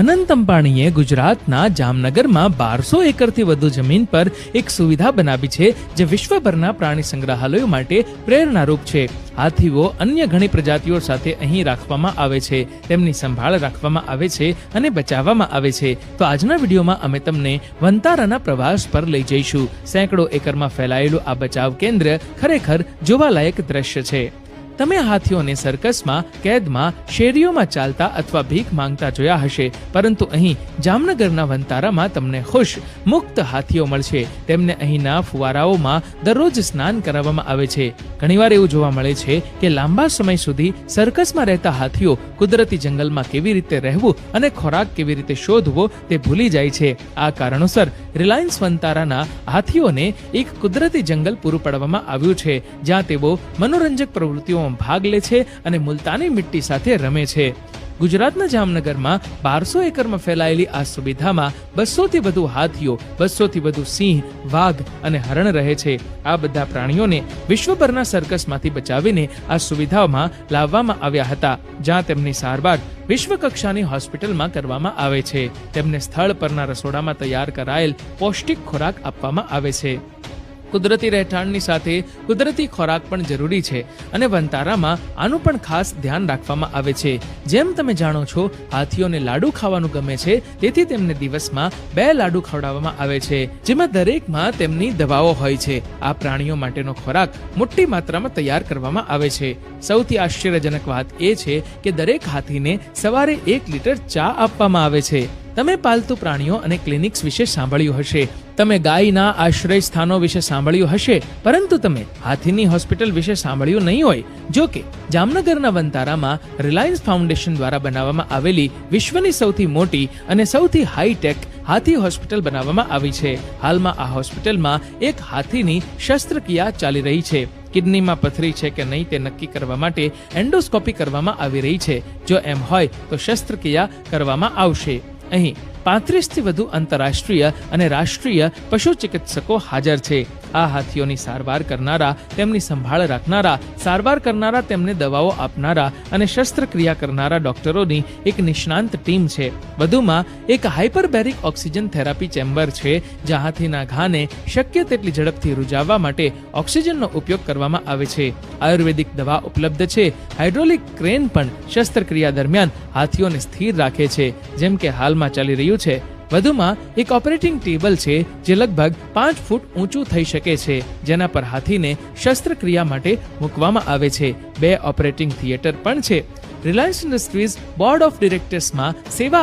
અનંત અંબાણીએ ગુજરાતના જામનગરમાં બારસો એકરથી વધુ જમીન પર એક સુવિધા બનાવી છે, જે વિશ્વભરના પ્રાણી સંગ્રહાલયો માટે પ્રેરણારૂપ છે. હાથીઓ અન્ય ઘણી પ્રજાતિઓ સાથે અહીં રાખવામાં આવે છે, તેમની સંભાળ રાખવામાં આવે છે અને બચાવવામાં આવે છે. તો આજના વિડીયોમાં અમે તમને વંતારાના પ્રવાસ પર લઈ જઈશું. સેંકડો એકરમાં ફેલાયેલું આ બચાવ કેન્દ્ર ખરેખર જોવાલાયક દ્રશ્ય છે. તમે હાથીઓને સર્કસમાં, કેદમાં, શેરીઓમાં ચાલતા અથવા ભીખ માંગતા જોયા હશે, પરંતુ અહીં જામનગરના વંતારામાં તમને ખુશ, મુક્ત હાથીઓ મળશે. તેમને અહીંના ફુવારાઓમાં દરરોજ સ્નાન કરાવવામાં આવે છે. ઘણીવાર એવું જોવા મળે છે કે લાંબા સમય સુધી સર્કસમાં રહેતા હાથીઓ કુદરતી જંગલમાં કેવી રીતે રહેવું અને ખોરાક કેવી રીતે શોધવો તે ભૂલી જાય છે. આ કારણોસર રિલાયન્સ વંતારાના હાથીઓને એક કુદરતી જંગલ પૂરું પાડવામાં આવ્યું છે, જ્યાં તેઓ મનોરંજક પ્રવૃત્તિઓમાં ભાગ લે છે અને મુલતાની મિટ્ટી સાથે રમે છે. ગુજરાતના જામનગરમાં બારસો એકરમાં ફેલાયેલી આ સુવિધામાં બસોથી વધુ હાથીઓ, બસોથી વધુ સિંહ, વાઘ અને હરણ રહે છે. આ બધા પ્રાણીઓને વિશ્વભરના સર્કસમાંથી બચાવીને આ સુવિધામાં લાવવામાં આવ્યા હતા, જ્યાં તેમની સારવાર વિશ્વ કક્ષાની હોસ્પિટલમાં કરવામાં આવે છે. તેમને સ્થળ પરના રસોડામાં તૈયાર કરાયેલ પૌષ્ટિક ખોરાક આપવામાં આવે છે. કુદરતી રહેઠાણની સાથે કુદરતી ખોરાક પણ જરૂરી છે અને વનતારામાં આનું પણ ખાસ ધ્યાન રાખવામાં આવે છે. જેમ તમે જાણો છો, હાથીઓને લાડુ ખાવાનું ગમે છે, તેથી તેમને દિવસમાં બે લાડુ ખવડાવવામાં આવે છે, જેમાં દરેકમાં તેમની દવાઓ હોય છે. આ પ્રાણીઓ માટેનો ખોરાક મોટી માત્રામાં તૈયાર કરવામાં આવે છે. સૌથી આશ્ચર્યજનક વાત એ છે કે દરેક હાથીને સવારે એક લીટર ચા આપવામાં આવે છે. તમે પાલતુ પ્રાણીઓ અને ક્લિનિક્સ વિશે સાંભળ્યું હશે. તમે ગાયના આશ્રય સ્થાનો વિશે સાંભળ્યું હશે, પરંતુ તમે હાથીની હોસ્પિટલ વિશે સાંભળ્યું નહીં હોય, જો કે જામનગરના વંતારામાં રિલાયન્સ ફાઉન્ડેશન દ્વારા બનાવવામાં આવેલી વિશ્વની સૌથી મોટી અને સૌથી હાઈટેક હાથી હોસ્પિટલ બનાવવામાં આવી છે. હાલમાં આ હોસ્પિટલમાં એક હાથીની શસ્ત્રક્રિયા ચાલી રહી છે. કિડનીમાં પથરી છે કે નહીં તે નક્કી કરવા માટે એન્ડોસ્કોપી કરવામાં આવી રહી છે. જો એમ હોય તો શસ્ત્રક્રિયા કરવામાં આવશે. અહીં પાંત્રીસથી વધુ આંતરરાષ્ટ્રીય અને રાષ્ટ્રીય પશુ ચિકિત્સકો હાજર છે. આ હાથીઓની સારવાર કરનારા, તેમની સંભાળ રાખનારા, સારવાર કરનારા, તેમને દવાઓ આપનારા અને શસ્ત્રક્રિયા કરનારા ડોક્ટરોની એક નિષ્ણાંત ટીમ છે. વધુમાં, એક હાઇપરબેરિક ઓક્સિજન થેરાપી ચેમ્બર છે જ્યાં હાથીના ઘાને શક્ય તેટલી ઝડપથી રૂજાવવા માટે ઓક્સિજનનો ઉપયોગ કરવામાં આવે છે. આયુર્વેદિક દવા ઉપલબ્ધ છે. હાઇડ્રોલિક ક્રેન પણ શસ્ત્રક્રિયા દરમિયાન હાથીઓને સ્થિર રાખે છે. જેમ કે હાલમાં ચાલી રહ્યું છે વધુમાં, એક ઓપરેટિંગ ટેબલ છે જે લગભગ પાંચ ફૂટ ઊંચું થઈ શકે છે, જેના પર હાથીને શસ્ત્રક્રિયા માટે મૂકવામાં આવે છે. બે ઓપરેટિંગ થિયેટર પણ છે. રિલાયન્સ ઇન્ડસ્ટ્રીઝ બોર્ડ ઓફ ડિરેક્ટર્સમાં સેવા